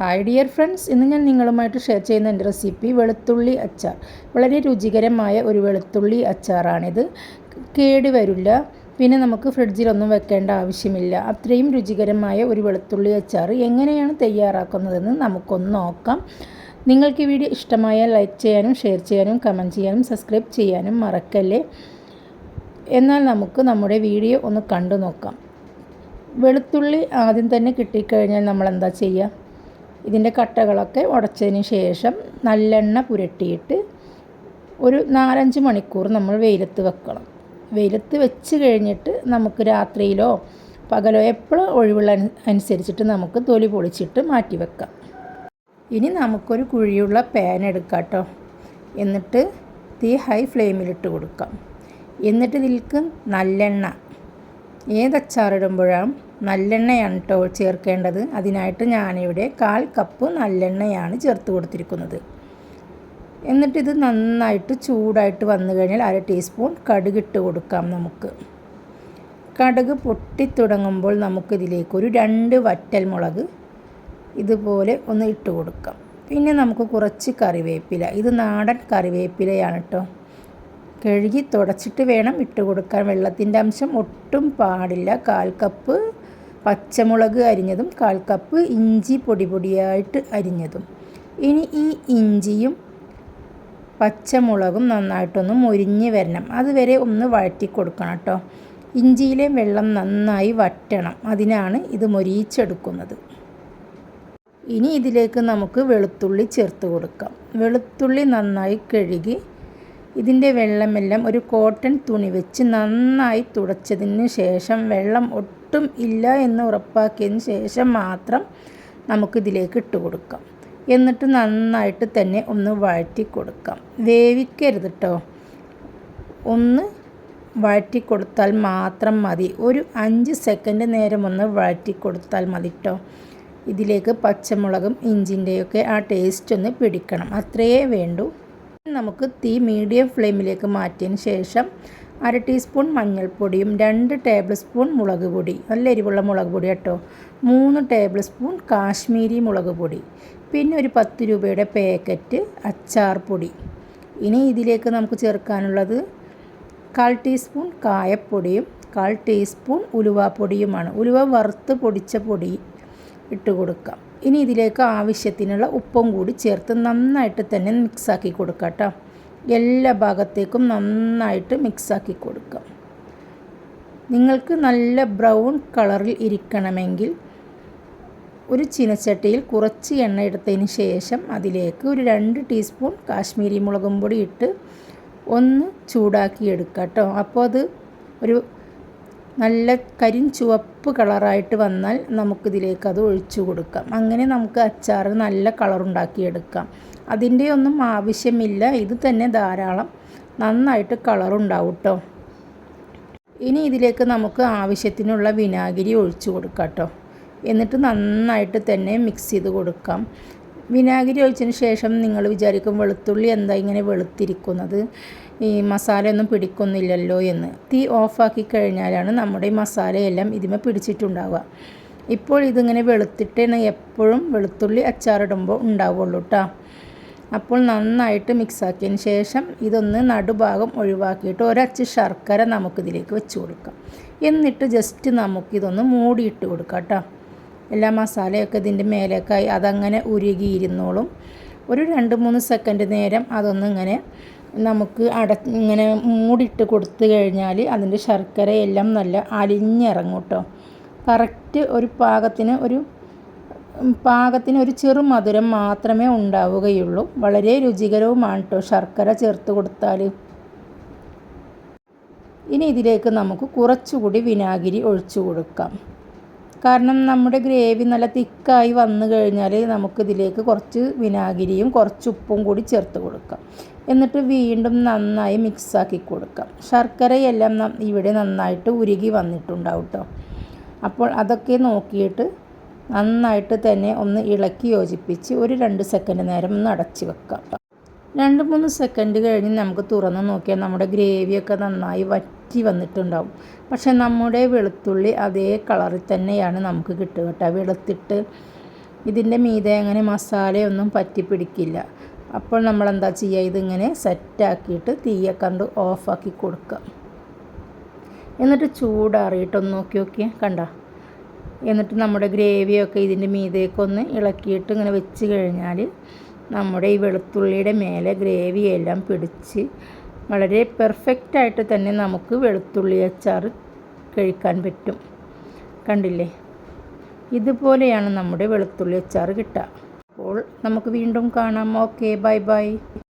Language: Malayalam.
ഹായ് ഡിയർ ഫ്രണ്ട്സ് ഇന്ന് ഞാൻ നിങ്ങളുമായിട്ട് ഷെയർ ചെയ്യുന്ന എന്റെ റെസിപ്പി വെളുത്തുള്ളി അച്ചാർ. വളരെ രുചികരമായ ഒരു വെളുത്തുള്ളി അച്ചാറാണിത്. കേടുവരില്ല പിന്നെ നമുക്ക് ഫ്രിഡ്ജിലൊന്നും വെക്കേണ്ട ആവശ്യമില്ല. അത്രയും രുചികരമായ ഒരു വെളുത്തുള്ളി അച്ചാർ എങ്ങനെയാണ് തയ്യാറാക്കുന്നതെന്ന് നമുക്കൊന്ന് നോക്കാം. നിങ്ങൾക്ക് ഈ വീഡിയോ ഇഷ്ടമായാൽ ലൈക്ക് ചെയ്യാനും ഷെയർ ചെയ്യാനും കമന്റ് ചെയ്യാനും സബ്സ്ക്രൈബ് ചെയ്യാനും മറക്കല്ലേ? എന്നാൽ നമുക്ക് നമ്മുടെ വീഡിയോ ഒന്ന് കണ്ടു നോക്കാം വെളുത്തുള്ളി ആദ്യം തന്നെ കിട്ടിക്കഴിഞ്ഞാൽ നമ്മൾ എന്താ ചെയ്യുക ഇതിന്റെ കട്ടകളൊക്കെ ഉടച്ചതിന് ശേഷം നല്ലെണ്ണ പുരട്ടിയിട്ട് ഒരു നാലഞ്ച് മണിക്കൂർ നമ്മൾ വെയിലത്ത് വെക്കണം. വെയിലത്ത് വെച്ച് കഴിഞ്ഞിട്ട് നമുക്ക് രാത്രിയിലോ പകലോ എപ്പോഴും ഒഴിവുള്ള അനുസരിച്ചിട്ട് നമുക്ക് തൊലി പൊളിച്ചിട്ട് മാറ്റി വെക്കാം. ഇനി നമുക്കൊരു കുഴിയുള്ള പാൻ എടുക്കാം കേട്ടോ എന്നിട്ട് തീ ഹൈ ഫ്ലെയിമിലിട്ട് കൊടുക്കാം. എന്നിട്ട് ഇതിൽക്ക് നല്ലെണ്ണ ഏത് അച്ചാറിടുമ്പോഴാണ് നല്ലെണ്ണയാണ് കേട്ടോ ചേർക്കേണ്ടത്? അതിനായിട്ട് ഞാനിവിടെ കാൽ കപ്പ് നല്ലെണ്ണയാണ് ചേർത്ത് കൊടുത്തിരിക്കുന്നത്. എന്നിട്ടിത് നന്നായിട്ട് ചൂടായിട്ട് വന്നു കഴിഞ്ഞാൽ അര ടീസ്പൂൺ കടുകിട്ട് കൊടുക്കാം നമുക്ക്. കടുക് പൊട്ടിത്തുടങ്ങുമ്പോൾ നമുക്കിതിലേക്ക് ഒരു രണ്ട് വറ്റൽ മുളക് ഇതുപോലെ ഒന്ന് ഇട്ട് കൊടുക്കാം. പിന്നെ നമുക്ക് കുറച്ച് കറിവേപ്പില. ഇത് നാടൻ കറിവേപ്പിലയാണ് കേട്ടോ കഴുകി തുടച്ചിട്ട് വേണം ഇട്ട് കൊടുക്കാൻ. വെള്ളത്തിന്റെ അംശം ഒട്ടും പാടില്ല. കാൽ കപ്പ് പച്ചമുളക് അരിഞ്ഞതും കാൽ കപ്പ് ഇഞ്ചി പൊടി പൊടിയായിട്ട് അരിഞ്ഞതും. ഇനി ഈ ഇഞ്ചിയും പച്ചമുളകും നന്നായിട്ടൊന്ന് മുരിഞ്ഞ് വരണം. അതുവരെ ഒന്ന് വഴറ്റി കൊടുക്കണം കേട്ടോ. ഇഞ്ചിയിലെ വെള്ളം നന്നായി വറ്റണം. അതിനാണ് ഇത് മൊരിയിച്ചെടുക്കുന്നത്. ഇനി ഇതിലേക്ക് നമുക്ക് വെളുത്തുള്ളി ചേർത്ത് കൊടുക്കാം. വെളുത്തുള്ളി നന്നായി കഴുകി ഇതിന്റെ വെള്ളമെല്ലാം ഒരു കോട്ടൺ തുണി വെച്ച് നന്നായി തുടച്ചതിന് ശേഷം വെള്ളം ഒട്ടും ഇല്ല എന്ന് ഉറപ്പാക്കിയതിന് ശേഷം മാത്രം നമുക്കിതിലേക്ക് ഇട്ട് കൊടുക്കാം. എന്നിട്ട് നന്നായിട്ട് തന്നെ ഒന്ന് വഴറ്റി കൊടുക്കാം. വേവിക്കരുത് കേട്ടോ ഒന്ന് വഴറ്റി കൊടുത്താൽ മാത്രം മതി. ഒരു അഞ്ച് സെക്കൻഡ് നേരം ഒന്ന് വഴറ്റി കൊടുത്താൽ മതി കേട്ടോ ഇതിലേക്ക് പച്ചമുളകും ഇഞ്ചിന്റെയൊക്കെ ആ ടേസ്റ്റ് ഒന്ന് പിടിക്കണം. അത്രയേ വേണ്ടൂ. നമുക്ക് തീ മീഡിയം ഫ്ലെയിമിലേക്ക് മാറ്റിയതിന് ശേഷം അര ടീസ്പൂൺ മഞ്ഞൾപ്പൊടിയും രണ്ട് ടേബിൾ സ്പൂൺ മുളക് പൊടി നല്ല എരിവുള്ള മുളക് പൊടി കേട്ടോ. മൂന്ന് ടേബിൾ സ്പൂൺ കാശ്മീരി മുളക് പൊടി പിന്നെ ഒരു പത്ത് രൂപയുടെ പാക്കറ്റ് അച്ചാർ പൊടി. ഇനി ഇതിലേക്ക് നമുക്ക് ചേർക്കാനുള്ളത് കാൽ ടീസ്പൂൺ കായപ്പൊടിയും കാൽ ടീസ്പൂൺ ഉലുവാപ്പൊടിയുമാണ്. ഉലുവ വറുത്ത് പൊടിച്ച പൊടി ഇട്ട് കൊടുക്കാം. ഇനി ഇതിലേക്ക് ആവശ്യത്തിനുള്ള ഉപ്പും കൂടി ചേർത്ത് നന്നായിട്ട് തന്നെ മിക്സാക്കി കൊടുക്കാം കേട്ടോ. എല്ലാ ഭാഗത്തേക്കും നന്നായിട്ട് മിക്സാക്കി കൊടുക്കാം. നിങ്ങൾക്ക് നല്ല ബ്രൗൺ കളറിൽ ഇരിക്കണമെങ്കിൽ ഒരു ചീനച്ചട്ടിയിൽ കുറച്ച് എണ്ണ എടുത്തതിന് ശേഷം അതിലേക്ക് ഒരു രണ്ട് ടീസ്പൂൺ കാശ്മീരി മുളകും പൊടി ഇട്ട് ഒന്ന് ചൂടാക്കി എടുക്കാം കേട്ടോ. അപ്പോൾ അത് ഒരു നല്ല കരിം ചുവപ്പ് കളറായിട്ട് വന്നാൽ നമുക്കിതിലേക്ക് അത് ഒഴിച്ചു കൊടുക്കാം. അങ്ങനെ നമുക്ക് അച്ചാർ നല്ല കളറുണ്ടാക്കിയെടുക്കാം അതിന്റെ ഒന്നും ആവശ്യമില്ല. ഇത് തന്നെ ധാരാളം നന്നായിട്ട് കളറുണ്ടാവും കേട്ടോ ഇനി ഇതിലേക്ക് നമുക്ക് ആവശ്യത്തിനുള്ള വിനാഗിരി ഒഴിച്ചു കൊടുക്കാം കേട്ടോ എന്നിട്ട് നന്നായിട്ട് തന്നെ മിക്സ് ചെയ്ത് കൊടുക്കാം. വിനാഗിരി ഒഴിച്ചതിന് ശേഷം നിങ്ങൾ വിചാരിക്കും വെളുത്തുള്ളി എന്താ ഇങ്ങനെ വെളുത്തിരിക്കുന്നത്? ഈ മസാലയൊന്നും പിടിക്കുന്നില്ലല്ലോ എന്ന്. തീ ഓഫാക്കി കഴിഞ്ഞാലാണ് നമ്മുടെ ഈ മസാലയെല്ലാം ഇതിമേ പിടിച്ചിട്ടുണ്ടാവുക. ഇപ്പോൾ ഇതിങ്ങനെ വെളുത്തിട്ടാണ് എപ്പോഴും വെളുത്തുള്ളി അച്ചാറിടുമ്പോൾ ഉണ്ടാവുള്ളൂ കേട്ടോ അപ്പോൾ നന്നായിട്ട് മിക്സാക്കിയതിന് ശേഷം ഇതൊന്ന് നടുഭാഗം ഒഴിവാക്കിയിട്ട് ഒരച്ച് ശർക്കര നമുക്കിതിലേക്ക് വെച്ച് കൊടുക്കാം. എന്നിട്ട് ജസ്റ്റ് നമുക്കിതൊന്ന് മൂടിയിട്ട് കൊടുക്കാം കേട്ടോ എല്ലാ മസാലയൊക്കെ ഇതിന്റെ മേലേക്കായി അതങ്ങനെ ഉരുകിയിരുന്നോളും. ഒരു രണ്ട് മൂന്ന് സെക്കൻഡ് നേരം അതൊന്ന് ഇങ്ങനെ നമുക്ക് അട ഇങ്ങനെ മൂടിയിട്ട് കൊടുത്തു കഴിഞ്ഞാൽ അതിന്റെ ശർക്കരയെല്ലാം നല്ല അലിഞ്ഞിറങ്ങും കേട്ടോ കറക്റ്റ് ഒരു പാകത്തിന് ഒരു പാകത്തിന് ഒരു ചെറു മധുരം മാത്രമേ ഉണ്ടാവുകയുള്ളൂ. വളരെ രുചികരവുമാണ് കേട്ടോ ശർക്കര ചേർത്ത് കൊടുത്താൽ ഇനി ഇതിലേക്ക് നമുക്ക് കുറച്ചുകൂടി വിനാഗിരി ഒഴിച്ചു കൊടുക്കാം. കാരണം നമ്മുടെ ഗ്രേവി നല്ല തിക്കായി വന്നു കഴിഞ്ഞാൽ നമുക്കിതിലേക്ക് കുറച്ച് വിനാഗിരിയും കുറച്ച് ഉപ്പും കൂടി ചേർത്ത് കൊടുക്കാം. എന്നിട്ട് വീണ്ടും നന്നായി മിക്സാക്കി കൊടുക്കാം. ശർക്കരയെല്ലാം ഇവിടെ നന്നായിട്ട് ഉരുകി വന്നിട്ടുണ്ടാവും കേട്ടോ അപ്പോൾ അതൊക്കെ നോക്കിയിട്ട് നന്നായിട്ട് തന്നെ ഒന്ന് ഇളക്കി യോജിപ്പിച്ച് ഒരു രണ്ട് സെക്കൻഡ് നേരം ഒന്ന് അടച്ചു വെക്കാം രണ്ട് മൂന്ന് സെക്കൻഡ് കഴിഞ്ഞ് നമുക്ക് തുറന്ന് നോക്കിയാൽ നമ്മുടെ ഗ്രേവിയൊക്കെ നന്നായി വറ്റി വന്നിട്ടുണ്ടാവും. പക്ഷെ നമ്മുടെ വെളുത്തുള്ളി അതേ കളറിൽ തന്നെയാണ് നമുക്ക് കിട്ടുക കേട്ടോ. വെളുത്തിട്ട് ഇതിന്റെ മീതെ അങ്ങനെ മസാലയൊന്നും പറ്റി പിടിക്കില്ല അപ്പോൾ നമ്മൾ എന്താ ചെയ്യുക? ഇതിങ്ങനെ സെറ്റാക്കിയിട്ട് തീയെ കണ്ട് ഓഫാക്കി കൊടുക്കുക. എന്നിട്ട് ചൂടാറിയിട്ടൊന്ന് നോക്കി നോക്കിയേ കണ്ട? എന്നിട്ട് നമ്മുടെ ഗ്രേവിയൊക്കെ ഇതിന്റെ മീതേക്കൊന്ന് ഇളക്കിയിട്ട് ഇങ്ങനെ വെച്ച് കഴിഞ്ഞാൽ നമ്മുടെ ഈ വെളുത്തുള്ളിയുടെ മേലെ ഗ്രേവിയെല്ലാം പിടിച്ച് വളരെ പെർഫെക്റ്റ് ആയിട്ട് തന്നെ നമുക്ക് വെളുത്തുള്ളി അച്ചാർ കഴിക്കാൻ പറ്റും. കണ്ടില്ലേ? ഇതുപോലെയാണ് നമ്മുടെ വെളുത്തുള്ളി അച്ചാർ കിട്ടുക. അപ്പോൾ നമുക്ക് വീണ്ടും കാണാം. Okay bye bye